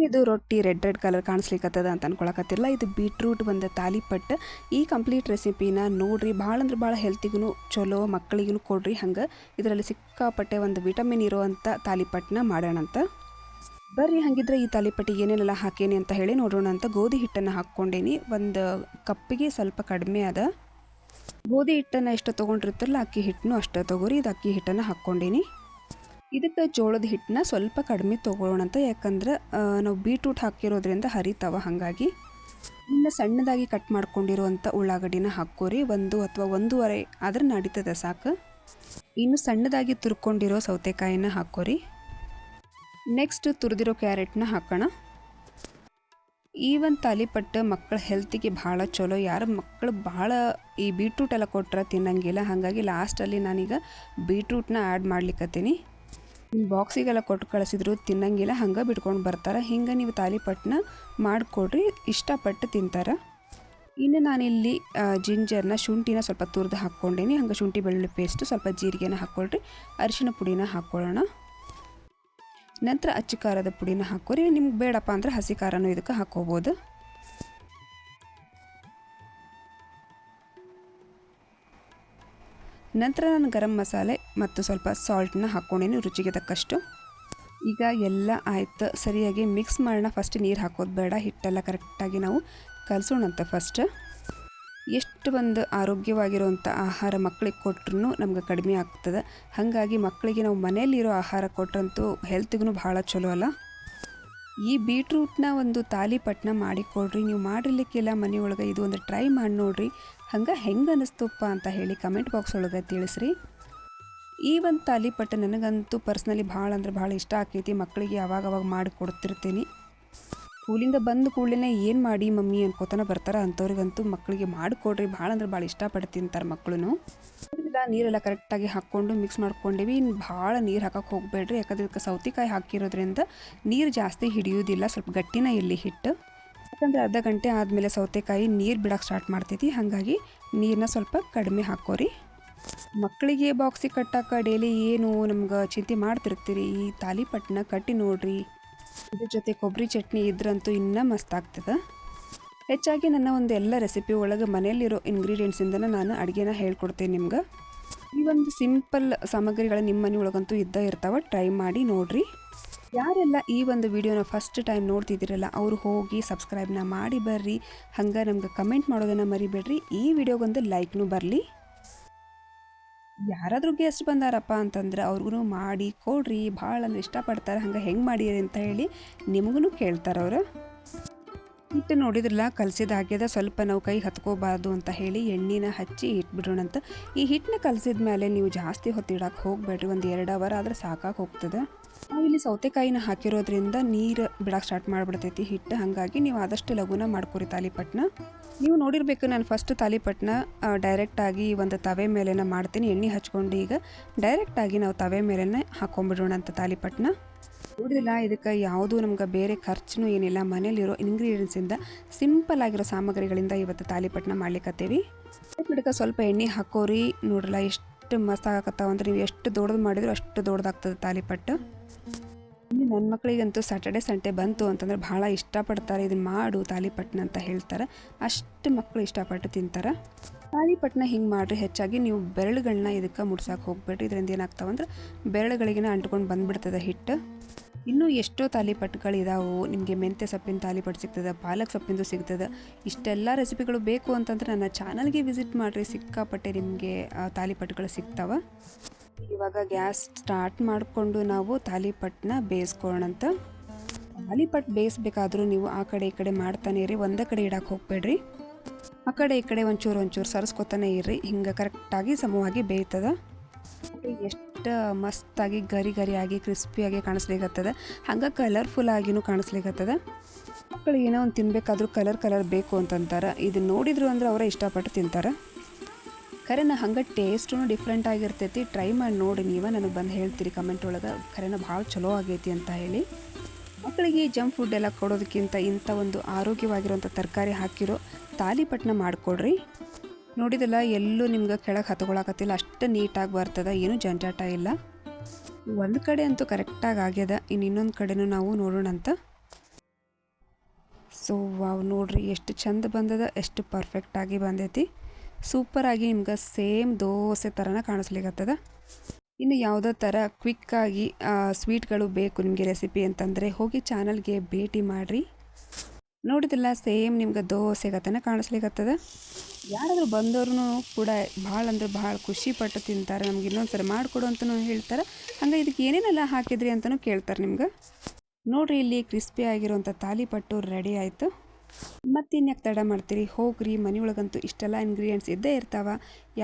ಏನಿದು ರೊಟ್ಟಿ red red colour ಕಾಣಿಸ್ಲಿಕ್ಕತ್ತದ ಅಂತ ಅನ್ಕೊಳಕತ್ತಿಲ್ಲ ಇದು ಬೀಟ್ರೂಟ್ ಬಂದ ತಾಲಿಪಟ್ಟು. ಈ ಕಂಪ್ಲೀಟ್ ರೆಸಿಪಿನ ನೋಡ್ರಿ, ಭಾಳ ಅಂದ್ರೆ ಭಾಳ ಹೆಲ್ತಿಗೂ ಚಲೋ ಮಕ್ಕಳಿಗೂ ಕೊಡ್ರಿ. ಹಂಗೆ ಇದರಲ್ಲಿ ಸಿಕ್ಕಾಪಟ್ಟೆ ಒಂದು ವಿಟಮಿನ್ ಇರುವಂಥ ತಾಲಿಪಟ್ಟನ್ನ ಮಾಡೋಣಂತ ಬರ್ರಿ, ಹಂಗಿದ್ರೆ ಈ ತಾಲಿಪಟ್ಟಿಗೆ ಏನೇನೆಲ್ಲ ಹಾಕೇನಿ ಅಂತ ಹೇಳಿ ನೋಡೋಣ ಅಂತ. ಗೋಧಿ ಹಿಟ್ಟನ್ನು ಹಾಕ್ಕೊಂಡೇನಿ. ಒಂದು ಕಪ್ಪಿಗೆ ಸ್ವಲ್ಪ ಕಡಿಮೆ ಅದ. ಗೋಧಿ ಹಿಟ್ಟನ್ನು ಎಷ್ಟು ತೊಗೊಂಡಿರ್ತಾರಲ್ಲ, ಅಕ್ಕಿ ಹಿಟ್ಟನ್ನು ಅಷ್ಟೇ ತೊಗೋರಿ. ಇದು ಅಕ್ಕಿ ಹಿಟ್ಟನ್ನು ಹಾಕ್ಕೊಂಡೀನಿ. ಇದಕ್ಕೆ ಜೋಳದ ಹಿಟ್ಟನ್ನ ಸ್ವಲ್ಪ ಕಡಿಮೆ ತೊಗೊಳ್ಳೋಣ ಅಂತ. ಯಾಕಂದ್ರೆ ನಾವು ಬೀಟ್ರೂಟ್ ಹಾಕಿರೋದ್ರಿಂದ ಹರಿತಾವ. ಹಾಗಾಗಿ ಇನ್ನು ಸಣ್ಣದಾಗಿ ಕಟ್ ಮಾಡ್ಕೊಂಡಿರುವಂಥ ಉಳ್ಳಾಗಡ್ಡಿನ ಹಾಕೋರಿ ಒಂದು ಅಥವಾ ಒಂದೂವರೆ ಆದ್ರೆ ನಡೀತದೆ ಸಾಕು. ಇನ್ನು ಸಣ್ಣದಾಗಿ ತುರ್ಕೊಂಡಿರೋ ಸೌತೆಕಾಯಿನ ಹಾಕೋರಿ ನೆಕ್ಸ್ಟ್ ತುರಿದಿರೋ ಕ್ಯಾರೆಟ್ನ ಹಾಕೋಣ. ಈ ಒಂದು ತಾಲಿಪಟ್ಟು ಮಕ್ಕಳ ಹೆಲ್ತಿಗೆ ಭಾಳ ಚಲೋ. ಯಾರು ಮಕ್ಕಳು ಭಾಳ ಈ ಬೀಟ್ರೂಟ್ ಎಲ್ಲ ಕೊಟ್ರೆ ತಿನ್ನಂಗಿಲ್ಲ. ಹಾಗಾಗಿ ಲಾಸ್ಟಲ್ಲಿ ನಾನೀಗ ಬೀಟ್ರೂಟ್ನ ಆ್ಯಡ್ ಮಾಡ್ಲಿಕ್ಕತ್ತೀನಿ ಬಾಕ್ಸಿಗೆಲ್ಲ ಕೊಟ್ಟು ಕಳಿಸಿದ್ರು, ತಿನ್ನಂಗಿಲ್ಲ, ಹಂಗೆ ಬಿಟ್ಕೊಂಡು ಬರ್ತಾರೆ. ಹಿಂಗೆ ನೀವು ತಾಲಿಪಟ್ಟನ್ನ ಮಾಡಿಕೊಡ್ರಿ, ಇಷ್ಟಪಟ್ಟು ತಿಂತಾರೆ. ಇನ್ನು ನಾನಿಲ್ಲಿ ಜಿಂಜರ್ನ, ಶುಂಠಿನ ಸ್ವಲ್ಪ ತುರಿದು ಹಾಕ್ಕೊಂಡೇನಿ. ಹಂಗೆ ಶುಂಠಿ, ಬೆಳ್ಳುಳ್ಳಿ ಪೇಸ್ಟು ಸ್ವಲ್ಪ ಜೀರಿಗೆನ ಹಾಕ್ಕೊಳ್ರಿ ಅರಿಶಿನ ಪುಡಿನ ಹಾಕ್ಕೊಳ್ಳೋಣ ನಂತರ ಅಚ್ಚು ಖಾರದ ಪುಡಿನ ಹಾಕೋರಿ. ನಿಮ್ಗೆ ಬೇಡಪ್ಪ ಅಂದ್ರೆ ಹಸಿ ಖಾರನೂ ಇದಕ್ಕೆ ಹಾಕ್ಕೋಬೋದು ನಂತರ ನಾನು ಗರಂ ಮಸಾಲೆ ಮತ್ತು ಸ್ವಲ್ಪ ಸಾಲ್ಟನ್ನ ಹಾಕ್ಕೊಂಡೇನಿ ರುಚಿಗೆ ತಕ್ಕಷ್ಟು. ಈಗ ಎಲ್ಲ ಆಯ್ತು, ಸರಿಯಾಗಿ ಮಿಕ್ಸ್ ಮಾಡೋಣ. ಫಸ್ಟ್ ನೀರು ಹಾಕೋದು ಬೇಡ, ಹಿಟ್ಟೆಲ್ಲ ಕರೆಕ್ಟಾಗಿ ನಾವು ಕಲಸೋಣಂತ ಫಸ್ಟ್ ಎಷ್ಟು ಒಂದು ಆರೋಗ್ಯವಾಗಿರುವಂಥ ಆಹಾರ ಮಕ್ಕಳಿಗೆ ಕೊಟ್ರೂ ನಮ್ಗೆ ಕಡಿಮೆ ಆಗ್ತದೆ. ಹಾಗಾಗಿ ಮಕ್ಕಳಿಗೆ ನಾವು ಮನೆಯಲ್ಲಿರೋ ಆಹಾರ ಕೊಟ್ರಂತೂ ಹೆಲ್ತ್ಗೂ ಭಾಳ ಚಲೋ ಅಲ್ಲ. ಈ ಬೀಟ್ರೂಟ್ನ ಒಂದು ತಾಲಿಪಟ್ನ ಮಾಡಿಕೊಡ್ರಿ ನೀವು ಮಾಡಿರ್ಲಿಕ್ಕಿಲ್ಲ ಮನೆಯೊಳಗೆ, ಇದು ಒಂದು ಟ್ರೈ ಮಾಡಿ ನೋಡ್ರಿ. ಹಂಗೆ ಹೆಂಗೆ ಅನ್ನಿಸ್ತಪ್ಪ ಅಂತ ಹೇಳಿ ಕಮೆಂಟ್ ಬಾಕ್ಸ್ ಒಳಗೆ ತಿಳಿಸ್ರಿ. ಈ ಒಂದು ತಾಲಿಪಟ್ಟು ನನಗಂತೂ ಪರ್ಸ್ನಲಿ ಭಾಳ ಅಂದ್ರೆ ಭಾಳ ಇಷ್ಟ ಆಕೈತಿ. ಮಕ್ಕಳಿಗೆ ಯಾವಾಗ ಅವಾಗ ಮಾಡಿ ಕೊಡ್ತಿರ್ತೀನಿ. ಸ್ಕೂಲಿಂದ ಬಂದ ಕೂಡಲೇ ಏನು ಮಾಡಿ ಮಮ್ಮಿ ಅನ್ಕೋತಾನೆ ಬರ್ತಾರೆ. ಅಂಥವ್ರಿಗಂತೂ ಮಕ್ಕಳಿಗೆ ಮಾಡಿಕೊಡ್ರಿ ಭಾಳ ಅಂದ್ರೆ ಭಾಳ ಇಷ್ಟಪಟ್ಟು ತಿಂತಾರೆ ಮಕ್ಕಳು ನೀರೆಲ್ಲ ಕರೆಕ್ಟಾಗಿ ಹಾಕ್ಕೊಂಡು ಮಿಕ್ಸ್ ಮಾಡ್ಕೊಂಡಿವಿ. ಇನ್ನು ಭಾಳ ನೀರು ಹಾಕಕ್ಕೆ ಹೋಗಬೇಡ್ರಿ. ಯಾಕಂದ್ರೆ ಇದಕ್ಕೆ ಸೌತೆಕಾಯಿ ಹಾಕಿರೋದ್ರಿಂದ ನೀರು ಜಾಸ್ತಿ ಹಿಡಿಯೋದಿಲ್ಲ. ಸ್ವಲ್ಪ ಗಟ್ಟಿನ ಇಲ್ಲಿ ಹಿಟ್ಟು. ಯಾಕಂದರೆ ಅರ್ಧ ಗಂಟೆ ಆದಮೇಲೆ ಸೌತೆಕಾಯಿ ನೀರು ಬಿಡೋಕೆ ಸ್ಟಾರ್ಟ್ ಮಾಡ್ತೈತಿ. ಹಾಗಾಗಿ ನೀರನ್ನ ಸ್ವಲ್ಪ ಕಡಿಮೆ ಹಾಕೋರಿ. ಮಕ್ಕಳಿಗೆ ಬಾಕ್ಸಿಗೆ ಕಟ್ಟಾಕ ಡೈಲಿ ಏನು ನಮ್ಗೆ ಚಿಂತೆ ಮಾಡ್ತಿರ್ತೀರಿ? ಈ ತಾಲಿಪಟ್ಟನ ಕಟ್ಟಿ ನೋಡ್ರಿ. ಇದ್ರ ಜೊತೆ ಕೊಬ್ಬರಿ ಚಟ್ನಿ ಇದ್ರಂತೂ ಇನ್ನೂ ಮಸ್ತ್ ಆಗ್ತದೆ. ಹೆಚ್ಚಾಗಿ ನನ್ನ ಒಂದು ಎಲ್ಲ ರೆಸಿಪಿ ಒಳಗೆ ಮನೆಯಲ್ಲಿರೋ ಇಂಗ್ರೀಡಿಯೆಂಟ್ಸಿಂದನೇ ನಾನು ಅಡುಗೆನ ಹೇಳ್ಕೊಡ್ತೇನೆ ನಿಮ್ಗೆ. ಈ ಒಂದು ಸಿಂಪಲ್ ಸಾಮಗ್ರಿಗಳು ನಿಮ್ಮ ಮನೆ ಒಳಗಂತೂ ಇದ್ದ ಇರ್ತಾವೆ ಟ್ರೈ ಮಾಡಿ ನೋಡ್ರಿ. ಯಾರೆಲ್ಲ ಈ ಒಂದು ವಿಡಿಯೋನ ಫಸ್ಟ್ ಟೈಮ್ ನೋಡ್ತಿದ್ದೀರಲ್ಲ, ಅವರು ಹೋಗಿ ಸಬ್ಸ್ಕ್ರೈಬ್ನ ಮಾಡಿ ಬರ್ರಿ. ಹಂಗೆ ನಮ್ಗೆ ಕಮೆಂಟ್ ಮಾಡೋದನ್ನು ಮರಿಬೇಡ್ರಿ. ಈ ವಿಡಿಯೋಗೊಂದು ಲೈಕ್ನೂ ಬರಲಿ. ಯಾರಾದರೂ ಗೆಸ್ಟ್ ಬಂದಾರಪ್ಪ ಅಂತಂದ್ರೆ ಅವ್ರಿಗೂ ಮಾಡಿ, ಕೊಡ್ರಿ, ಭಾಳ ಅಂದ್ರೆ ಇಷ್ಟಪಡ್ತಾರೆ, ಹಂಗೆ ಹೆಂಗೆ ಮಾಡಿರಿ ಅಂತ ಹೇಳಿ ನಿಮಗೂ ಕೇಳ್ತಾರೆ ಅವರು. ಹಿಟ್ಟು ನೋಡಿದ್ರಲ್ಲ, ಕಲಸಿದ ಹಾಕಿದ ಸ್ವಲ್ಪ ನಾವು ಕೈ ಹತ್ಕೋಬಾರ್ದು ಅಂತ ಹೇಳಿ ಎಣ್ಣೆನ ಹಚ್ಚಿ ಇಟ್ಬಿಡೋಣ ಅಂತ ಈ ಹಿಟ್ಟನ್ನ ಕಲಸಿದ ಮೇಲೆ ನೀವು ಜಾಸ್ತಿ ಹೊತ್ತು ಇಡಕ್ಕೆ ಹೋಗಬೇಡ್ರಿ, ಒಂದು ಎರಡು ಅವರ್ ಆದರೆ ಸಾಕಾಗಿ ಹೋಗ್ತದೆ. ನಾವು ಇಲ್ಲಿ ಸೌತೆಕಾಯಿನ ಹಾಕಿರೋದ್ರಿಂದ ನೀರು ಬಿಡಕ್ಕೆ ಸ್ಟಾರ್ಟ್ ಮಾಡಿಬಿಡ್ತೈತಿ ಹಿಟ್ಟು. ಹಾಗಾಗಿ ನೀವು ಆದಷ್ಟು ಲಘುನ ಮಾಡ್ಕೊರಿ ತಾಲಿಪಟ್ನ. ನೀವು ನೋಡಿರ್ಬೇಕು, ನಾನು ಫಸ್ಟ್ ತಾಲಿಪಟ್ನ ಡೈರೆಕ್ಟಾಗಿ ಒಂದು ತವೆ ಮೇಲೆನ ಮಾಡ್ತೀನಿ. ಎಣ್ಣೆ ಹಚ್ಕೊಂಡು ಈಗ ಡೈರೆಕ್ಟಾಗಿ ನಾವು ತವೆ ಮೇಲೆನೇ ಹಾಕೊಂಡ್ಬಿಡೋಣ ಅಂತ ತಾಲಿಪಟ್ನ. ನೋಡಿದಿಲ್ಲ ಇದಕ್ಕೆ ಯಾವುದು ನಮ್ಗೆ ಬೇರೆ ಖರ್ಚು ಏನಿಲ್ಲ. ಮನೇಲಿರೋ ಇಂಗ್ರೀಡಿಯೆಂಟ್ಸಿಂದ ಸಿಂಪಲ್ ಆಗಿರೋ ಸಾಮಗ್ರಿಗಳಿಂದ ಇವತ್ತು ತಾಲಿಪಟ್ಟಣ ಮಾಡ್ಲಿಕ್ಕತ್ತೀವಿ ಬಿಡಕ್ಕೆ ಸ್ವಲ್ಪ ಎಣ್ಣೆ ಹಾಕೋರಿ. ನೋಡ್ರಲ್ಲ, ಎಷ್ಟು ಮಸ್ತ್ ಆಗಕತ್ತಾವ ಅಂದ್ರೆ ನೀವು ಎಷ್ಟು ದೊಡ್ಡದು ಮಾಡಿದ್ರು ಅಷ್ಟು ದೊಡ್ಡದಾಗ್ತದೆ ತಾಲಿಪಟ್ಟು. ನನ್ನ ಮಕ್ಕಳಿಗಂತೂ ಸ್ಯಾಟರ್ಡೆ ಸಂಡೇ ಬಂತು ಅಂತಂದ್ರೆ ಭಾಳ ಇಷ್ಟಪಡ್ತಾರೆ. ಇದನ್ನ ಮಾಡು ತಾಲಿಪಟ್ಟಣ ಅಂತ ಹೇಳ್ತಾರೆ. ಅಷ್ಟು ಮಕ್ಕಳು ಇಷ್ಟಪಟ್ಟು ತಿಂತಾರೆ. ತಾಲಿಪಟ್ನ ಹಿಂಗೆ ಮಾಡಿರಿ, ಹೆಚ್ಚಾಗಿ ನೀವು ಬೆರಳುಗಳನ್ನ ಇದಕ್ಕೆ ಮುಡ್ಸಕ್ಕೆ ಹೋಗ್ಬೇಡ್ರಿ. ಇದರಿಂದ ಏನಾಗ್ತಾವಂದ್ರೆ ಬೆರಳುಗಳಿಗೆ ಅಂಟ್ಕೊಂಡು ಬಂದ್ಬಿಡ್ತದೆ ಹಿಟ್ಟು. ಇನ್ನೂ ಎಷ್ಟೋ ತಾಲಿಪಟ್ಟುಗಳು ಇದಾವು. ನಿಮಗೆ ಮೆಂತ್ಯ ಸೊಪ್ಪಿನ ತಾಲಿಪಟ್ಟು ಸಿಗ್ತದೆ, ಪಾಲಕ್ ಸೊಪ್ಪಿಂದು ಸಿಗ್ತದೆ. ಇಷ್ಟೆಲ್ಲ ರೆಸಿಪಿಗಳು ಬೇಕು ಅಂತಂದ್ರೆ ನನ್ನ ಚಾನಲ್ಗೆ ವಿಸಿಟ್ ಮಾಡಿರಿ. ಸಿಕ್ಕಾಪಟ್ಟೆ ನಿಮಗೆ ತಾಲಿಪಟ್ಟುಗಳು ಸಿಗ್ತಾವೆ. ಇವಾಗ ಗ್ಯಾಸ್ ಸ್ಟಾರ್ಟ್ ಮಾಡಿಕೊಂಡು ನಾವು ತಾಲಿಪಟ್ಟನ್ನ ಬೇಯಿಸ್ಕೊಳ್ಳೋಣಂತ. ತಾಲಿಪಟ್ಟು ಬೇಯಿಸ್ಬೇಕಾದ್ರೂ ನೀವು ಆ ಕಡೆ ಈ ಕಡೆ ಮಾಡ್ತಾನೆ ರೀ ಒಂದೇ ಕಡೆ ಇಡಕ್ಕೆ ಹೋಗ್ಬೇಡ್ರಿ. ಆ ಕಡೆ ಈ ಕಡೆ ಒಂಚೂರು ಒಂಚೂರು ಸರಿಸ್ಕೊತಾನೆ ಇರ್ರಿ. ಹಿಂಗೆ ಕರೆಕ್ಟಾಗಿ ಸಮವಾಗಿ ಬೇಯ್ತದೆ. ಎಷ್ಟು ಮಸ್ತಾಗಿ ಗರಿ ಗರಿಯಾಗಿ ಕ್ರಿಸ್ಪಿಯಾಗಿ ಕಾಣಿಸ್ಲಿಕ್ಕತ್ತದ ಹಂಗೆ ಕಲರ್ಫುಲ್ ಆಗಿನೂ ಕಾಣಿಸ್ಲಿಕ್ಕತ್ತದ ಮಕ್ಕಳು ಏನೋ ಒಂದು ತಿನ್ಬೇಕಾದ್ರೂ ಕಲರ್ ಕಲರ್ ಬೇಕು ಅಂತಂತಾರೆ. ಇದು ನೋಡಿದ್ರು ಅಂದ್ರೆ ಅವರೇ ಇಷ್ಟಪಟ್ಟು ತಿಂತಾರೆ. ಖರೇನ ಹಂಗೆ ಟೇಸ್ಟೂ ಡಿಫ್ರೆಂಟ್ ಆಗಿರ್ತೈತಿ. ಟ್ರೈ ಮಾಡಿ ನೋಡಿ, ನೀವು ನನಗೆ ಬಂದು ಹೇಳ್ತೀರಿ. ಕಮೆಂಟ್ ಒಳಗೆ ಖರೇನ ಭಾಳ ಚಲೋ ಆಗೈತಿ ಅಂತ ಹೇಳಿ. ಮಕ್ಕಳಿಗೆ ಜಂಕ್ ಫುಡ್ ಎಲ್ಲ ಕೊಡೋದಕ್ಕಿಂತ ಇಂಥ ಒಂದು ಆರೋಗ್ಯವಾಗಿರುವಂಥ ತರಕಾರಿ ಹಾಕಿರೋ ತಾಲಿಪಟ್ನ ಮಾಡಿಕೊಡ್ರಿ ನೋಡಿದಲ್ಲ ಎಲ್ಲೂ ನಿಮ್ಗೆ ಕೆಳಗೆ ಹತ್ಕೊಳಕತ್ತಿಲ್ಲ. ಅಷ್ಟು ನೀಟಾಗಿ ಬರ್ತದೆ. ಏನು ಜಂಜಾಟ ಇಲ್ಲ. ಒಂದು ಕಡೆ ಅಂತೂ ಕರೆಕ್ಟಾಗಿ ಆಗ್ಯದ. ಇನ್ನು ಇನ್ನೊಂದು ಕಡೆನೂ ನಾವು ನೋಡೋಣ ಅಂತ. ಸೊ ವಾವ್, ನೋಡ್ರಿ, ಎಷ್ಟು ಚಂದ ಬಂದದ. ಎಷ್ಟು ಪರ್ಫೆಕ್ಟಾಗಿ ಬಂದೈತಿ. ಸೂಪರಾಗಿ ನಿಮ್ಗೆ ಸೇಮ್ ದೋಸೆ ಥರನ ಕಾಣಿಸ್ಲಿಕ್ಕತ್ತದ ಇನ್ನು ಯಾವುದೋ ಥರ ಕ್ವಿಕ್ಕಾಗಿ ಸ್ವೀಟ್ಗಳು ಬೇಕು ನಿಮಗೆ ರೆಸಿಪಿ ಅಂತಂದರೆ ಹೋಗಿ ಚಾನಲ್ಗೆ ಭೇಟಿ ಮಾಡಿರಿ. ನೋಡಿದಿಲ್ಲ ಸೇಮ್ ನಿಮ್ಗೆ ದೋಸೆ ಗತನ ಕಾಣಿಸ್ಲಿಕ್ಕತ್ತದ ಯಾರಾದರೂ ಬಂದವ್ರು ಕೂಡ ಭಾಳ ಅಂದ್ರೆ ಭಾಳ ಖುಷಿಪಟ್ಟು ತಿಂತಾರೆ, ನಮ್ಗೆ ಇನ್ನೊಂದು ಸರಿ ಮಾಡಿಕೊಡು ಅಂತಲೂ ಹೇಳ್ತಾರೆ. ಹಂಗೆ ಇದಕ್ಕೆ ಏನೇನೆಲ್ಲ ಹಾಕಿದ್ರಿ ಅಂತಲೂ ಕೇಳ್ತಾರೆ ನಿಮ್ಗೆ. ನೋಡಿರಿ, ಇಲ್ಲಿ ಕ್ರಿಸ್ಪಿ ಆಗಿರುವಂಥ ತಾಲಿಪಟ್ಟು ರೆಡಿ ಆಯಿತು. ಮತ್ತೆ ಯಾಕೆ ತಡ ಮಾಡ್ತೀರಿ? ಹೋಗ್ರಿ, ಮನೆಯೊಳಗಂತೂ ಇಷ್ಟೆಲ್ಲ ಇಂಗ್ರೀಡಿಯೆಂಟ್ಸ್ ಇದ್ದೇ ಇರ್ತಾವ.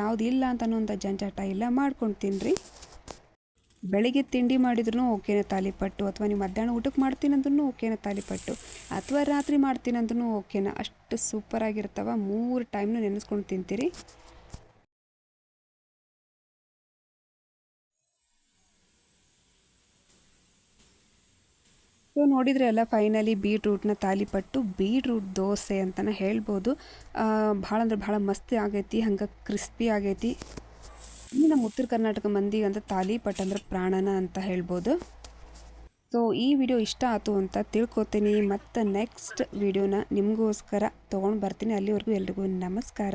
ಯಾವುದು ಇಲ್ಲ ಅಂತ ಅನ್ನೋಂಥ ಜಂಜಾಟ ಇಲ್ಲ, ಮಾಡ್ಕೊಂಡು ತಿನ್ನಿರಿ ಬೆಳಿಗ್ಗೆ ತಿಂಡಿ ಮಾಡಿದ್ರು ಓಕೆನ ತಾಲಿಪಟ್ಟು, ಅಥವಾ ನೀವು ಮಧ್ಯಾಹ್ನ ಊಟಕ್ಕೆ ಮಾಡ್ತೀನಂದ್ರೂ ಓಕೆನ ತಾಲಿಪಟ್ಟು, ಅಥವಾ ರಾತ್ರಿ ಮಾಡ್ತೀನಿ ಅಂದ್ರೂ ಓಕೆನ. ಅಷ್ಟು ಸೂಪರಾಗಿರ್ತಾವ ಮೂರು ಟೈಮ್ನು ನೆನೆಸ್ಕೊಂಡು ತಿಂತೀರಿ. ಸೊ ನೋಡಿದರೆ ಎಲ್ಲ ಫೈನಲಿ ಬೀಟ್ರೂಟ್ನ ತಾಲಿಪಟ್ಟು ಬೀಟ್ರೂಟ್ ದೋಸೆ ಅಂತಲೇ ಹೇಳ್ಬೋದು. ಭಾಳ ಅಂದ್ರೆ ಭಾಳ ಮಸ್ತ್ ಆಗೈತಿ, ಹಂಗೆ ಕ್ರಿಸ್ಪಿ ಆಗೈತಿ. ಇನ್ನು ನಮ್ಮ ಉತ್ತರ ಕರ್ನಾಟಕ ಮಂದಿಗಂತ ತಾಲಿಪಟ್ಟು ಅಂದ್ರೆ ಪ್ರಾಣನ ಅಂತ ಹೇಳ್ಬೋದು. ಸೊ ಈ ವಿಡಿಯೋ ಇಷ್ಟ ಆಯಿತು ಅಂತ ತಿಳ್ಕೊತೀನಿ. ಮತ್ತು ನೆಕ್ಸ್ಟ್ ವಿಡಿಯೋನ ನಿಮಗೋಸ್ಕರ ತೊಗೊಂಡು ಬರ್ತೀನಿ. ಅಲ್ಲಿವರೆಗೂ ಎಲ್ರಿಗೂ ನಮಸ್ಕಾರ.